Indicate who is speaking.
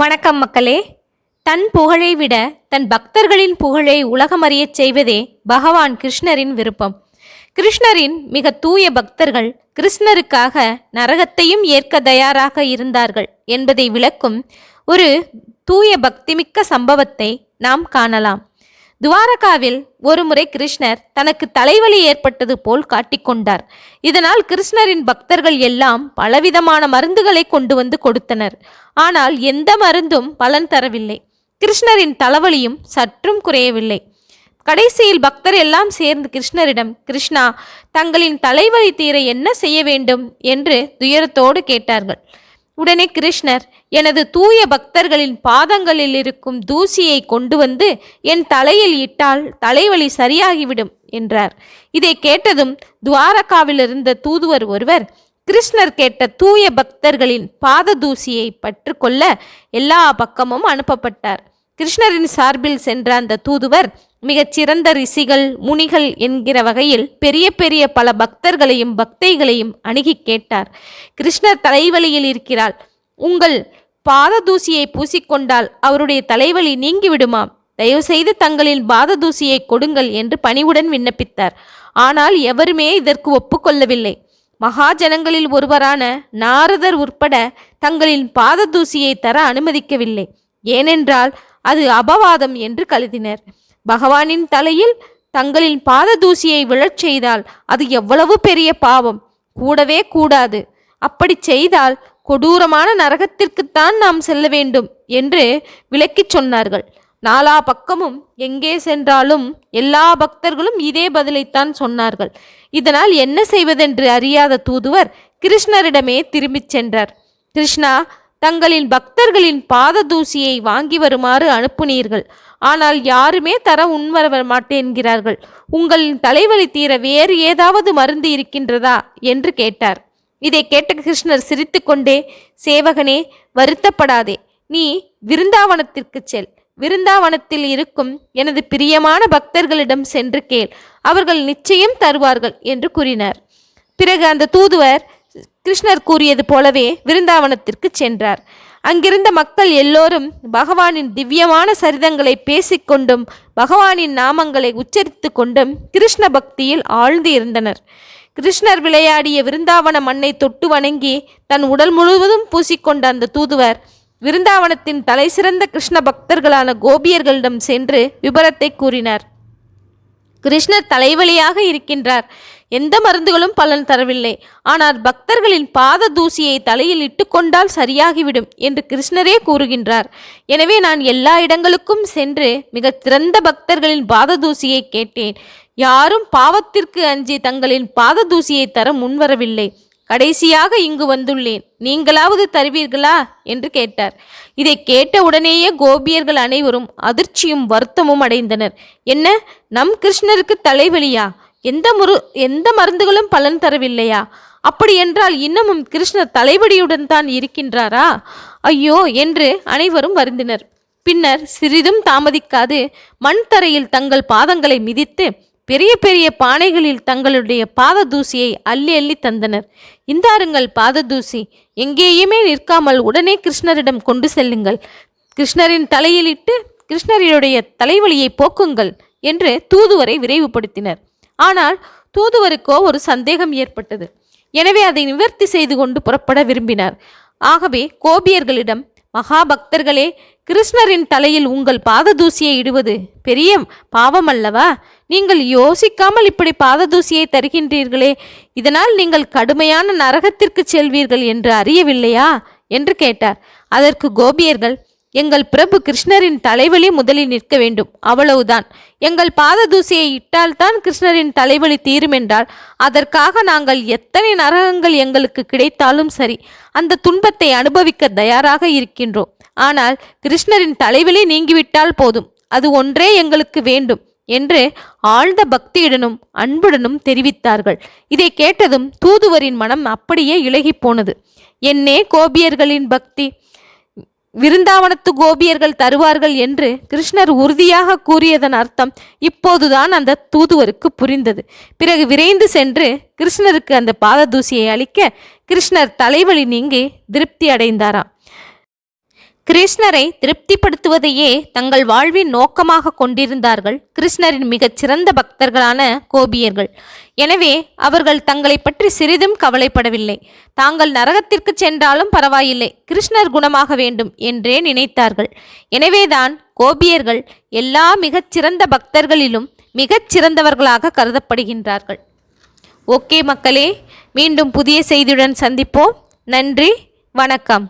Speaker 1: வணக்கம் மக்களே. தன் புகழை விட தன் பக்தர்களின் புகழை உலகமறியச் செய்வதே பகவான் கிருஷ்ணரின் விருப்பம். கிருஷ்ணரின் மிக தூய பக்தர்கள் கிருஷ்ணருக்காக நரகத்தையும் ஏற்க தயாராக இருந்தார்கள் என்பதை விளக்கும் ஒரு தூய பக்திமிக்க சம்பவத்தை நாம் காணலாம். துவாரகாவில் ஒருமுறை கிருஷ்ணர் தனக்கு தலைவலி ஏற்பட்டது போல் காட்டிக்கொண்டார் இதனால் கிருஷ்ணரின் பக்தர்கள் எல்லாம் பலவிதமான மருந்துகளை கொண்டு வந்து கொடுத்தனர். ஆனால் எந்த மருந்தும் பலன் தரவில்லை. கிருஷ்ணரின் தலைவலியும் சற்றும் குறையவில்லை. கடைசியில் பக்தர் எல்லாம் சேர்ந்து கிருஷ்ணரிடம் கிருஷ்ணா தங்களின் தலைவலி தீர என்ன செய்ய வேண்டும்? என்று துயரத்தோடு கேட்டார்கள். உடனே கிருஷ்ணர் எனது தூய பக்தர்களின் பாதங்களில் இருக்கும் தூசியை கொண்டு வந்து என் தலையில் இட்டால் தலைவலி சரியாகிவிடும் என்றார். இதை கேட்டதும் துவாரகாவில் இருந்த தூதுவர் ஒருவர் கிருஷ்ணர் கேட்ட தூய பக்தர்களின் பாத தூசியை பற்றுக்கொள்ள எல்லா பக்கமும் அனுப்பப்பட்டார். கிருஷ்ணரின் சார்பில் சென்ற அந்த தூதுவர் மிகச் சிறந்த ரிஷிகள் முனிகள் என்கிற வகையில் பெரிய பெரிய பல பக்தர்களையும் பக்தைகளையும் அணுகி கேட்டார். கிருஷ்ணர் தலைவலியில் இருக்கிறாள் உங்கள் பாததூசியை பூசிக்கொண்டால் அவருடைய தலைவலி நீங்கிவிடுமாம் தயவுசெய்து தங்களின் பாததூசியை கொடுங்கள் என்று பணிவுடன் விண்ணப்பித்தார். ஆனால் எவருமே இதற்கு ஒப்புக்கொள்ளவில்லை. மகாஜனங்களில் ஒருவரான நாரதர் உட்பட தங்களின் பாததூசியை தர அனுமதிக்கவில்லை. ஏனென்றால் அது அபவாதம் என்று கருதினர். பகவானின் தலையில் தங்களின் பாத தூசியை விழச் செய்தால் அது எவ்வளவு பெரிய பாவம். கூடவே கூடாது. அப்படி செய்தால் கொடூரமான நரகத்திற்குத்தான் நாம் செல்ல வேண்டும் என்று விளக்கிச் சொன்னார்கள். நாலா பக்கமும் எங்கே சென்றாலும் எல்லா பக்தர்களும் இதே பதிலைத்தான் சொன்னார்கள். இதனால் என்ன செய்வதென்று அறியாத தூதுவர் கிருஷ்ணரிடமே திரும்பிச் சென்றார். கிருஷ்ணா தங்களின் பக்தர்களின் பாத தூசியை வாங்கி வருமாறு அனுப்புனீர்கள். ஆனால் யாருமே தர உண்வர மாட்டேன்கிறார்கள். உங்களின் தலைவலி தீர வேறு ஏதாவது மருந்து இருக்கின்றதா? என்று கேட்டார். இதை கேட்ட கிருஷ்ணர் சிரித்துக்கொண்டே சேவகனே வருத்தப்படாதே. நீ விருந்தாவனத்திற்கு செல். விருந்தாவனத்தில் இருக்கும் எனது பிரியமான பக்தர்களிடம் சென்று கேள். அவர்கள் நிச்சயம் தருவார்கள் என்று கூறினார். பிறகு அந்த தூதுவர் கிருஷ்ணர் கூறியது போலவே விருந்தாவனத்திற்கு சென்றார். அங்கிருந்த மக்கள் எல்லோரும் பகவானின் திவ்யமான சரிதங்களை பேசிக்கொண்டும் பகவானின் நாமங்களை உச்சரித்து கொண்டும் கிருஷ்ண பக்தியில் ஆழ்ந்து இருந்தனர். கிருஷ்ணர் விளையாடிய விருந்தாவன மண்ணை தொட்டு வணங்கி தன் உடல் முழுவதும் பூசிக்கொண்ட அந்த தூதுவர் விருந்தாவனத்தின் தலைசிறந்த கிருஷ்ண பக்தர்களான கோபியர்களிடம் சென்று விபரத்தை கூறினார். கிருஷ்ணர் தலைவலியாக இருக்கின்றார். எந்த மருந்துகளும் பலன் தரவில்லை. ஆனால் பக்தர்களின் பாத தூசியை தலையில் இட்டுக்கொண்டால் சரியாகிவிடும் என்று கிருஷ்ணரே கூறுகின்றார். எனவே நான் எல்லா இடங்களுக்கும் சென்று மிக சிறந்த பக்தர்களின் பாத தூசியை கேட்டேன். யாரும் பாவத்திற்கு அஞ்சி தங்களின் பாத தூசியை தர முன்வரவில்லை. கடைசியாக இங்கு வந்துள்ளேன். நீங்களாவது தருவீர்களா? என்று கேட்டார். இதை கேட்ட உடனேயே கோபியர்கள் அனைவரும் அதிர்ச்சியும் வருத்தமும் அடைந்தனர். என்ன? நம் கிருஷ்ணருக்கு தலைவலியா? எந்த முரு எந்த மருந்துகளும் பலன் தரவில்லையா? அப்படி என்றால் இன்னமும் கிருஷ்ணர் தலைவலியுடன் தான் இருக்கின்றாரா? ஐயோ என்று அனைவரும் வருந்தினர். பின்னர் சிறிதும் தாமதிக்காது மண் தரையில் தங்கள் பாதங்களை மிதித்து பெரிய பெரிய பானைகளில் தங்களுடைய பாத தூசியை அள்ளி அள்ளி தந்தனர். இந்தாருங்கள் பாத தூசி எங்கேயுமே நிற்காமல் உடனே கிருஷ்ணரிடம் கொண்டு செல்லுங்கள். கிருஷ்ணரின் தலையிலிட்டு கிருஷ்ணரினுடைய தலைவலியை போக்குங்கள் என்று தூதுவரை விரைவுபடுத்தினர். ஆனால் தூதுவருக்கோ ஒரு சந்தேகம் ஏற்பட்டது. எனவே அதை நிவர்த்தி செய்து கொண்டு புறப்பட விரும்பினார். ஆகவே கோபியர்களிடம் மகாபக்தர்களே கிருஷ்ணரின் தலையில் உங்கள் பாததூசியை இடுவது பெரிய பாவம் அல்லவா? நீங்கள் யோசிக்காமல் இப்படி பாததூசியை தருகின்றீர்களே இதனால் நீங்கள் கடுமையான நரகத்திற்கு செல்வீர்கள் என்று அறியவில்லையா? என்று கேட்டார். அதற்கு கோபியர்கள் எங்கள் பிரபு கிருஷ்ணரின் தலைவலி முதலில் நிற்க வேண்டும். அவ்வளவுதான். எங்கள் பாத தூசியை இட்டால்தான் கிருஷ்ணரின் தலைவலி தீரும் என்றால் அதற்காக நாங்கள் எத்தனை நரகங்கள் எங்களுக்கு கிடைத்தாலும் சரி அந்த துன்பத்தை அனுபவிக்க தயாராக இருக்கின்றோம். ஆனால் கிருஷ்ணரின் தலைவலி நீங்கிவிட்டால் போதும். அது ஒன்றே எங்களுக்கு வேண்டும் என்று ஆழ்ந்த பக்தியுடனும் அன்புடனும் தெரிவித்தார்கள். இதை கேட்டதும் தூதுவரின் மனம் அப்படியே இழகி போனது என்னே கோபியர்களின் பக்தி! விருந்தாவனத்து கோபியர்கள் தருவார்கள் என்று கிருஷ்ணர் உறுதியாக கூறியதன் அர்த்தம் இப்போதுதான் அந்த தூதுவருக்கு புரிந்தது. பிறகு விரைந்து சென்று கிருஷ்ணருக்கு அந்த பாததூசியை அளிக்க கிருஷ்ணர் தலைவலி நீங்கி திருப்தி அடைந்தாராம். கிருஷ்ணரை திருப்திப்படுத்துவதையே தங்கள் வாழ்வின் நோக்கமாக கொண்டிருந்தார்கள் கிருஷ்ணரின் மிகச் சிறந்த பக்தர்களான கோபியர்கள். எனவே அவர்கள் தங்களை பற்றி சிறிதும் கவலைப்படவில்லை. தாங்கள் நரகத்திற்கு சென்றாலும் பரவாயில்லை கிருஷ்ணர் குணமாக வேண்டும் என்றே நினைத்தார்கள். எனவேதான் கோபியர்கள் எல்லா மிகச்சிறந்த பக்தர்களிலும் மிகச் சிறந்தவர்களாக கருதப்படுகின்றார்கள். ஓகே மக்களே மீண்டும் புதிய செய்தியுடன் சந்திப்போம். நன்றி வணக்கம்.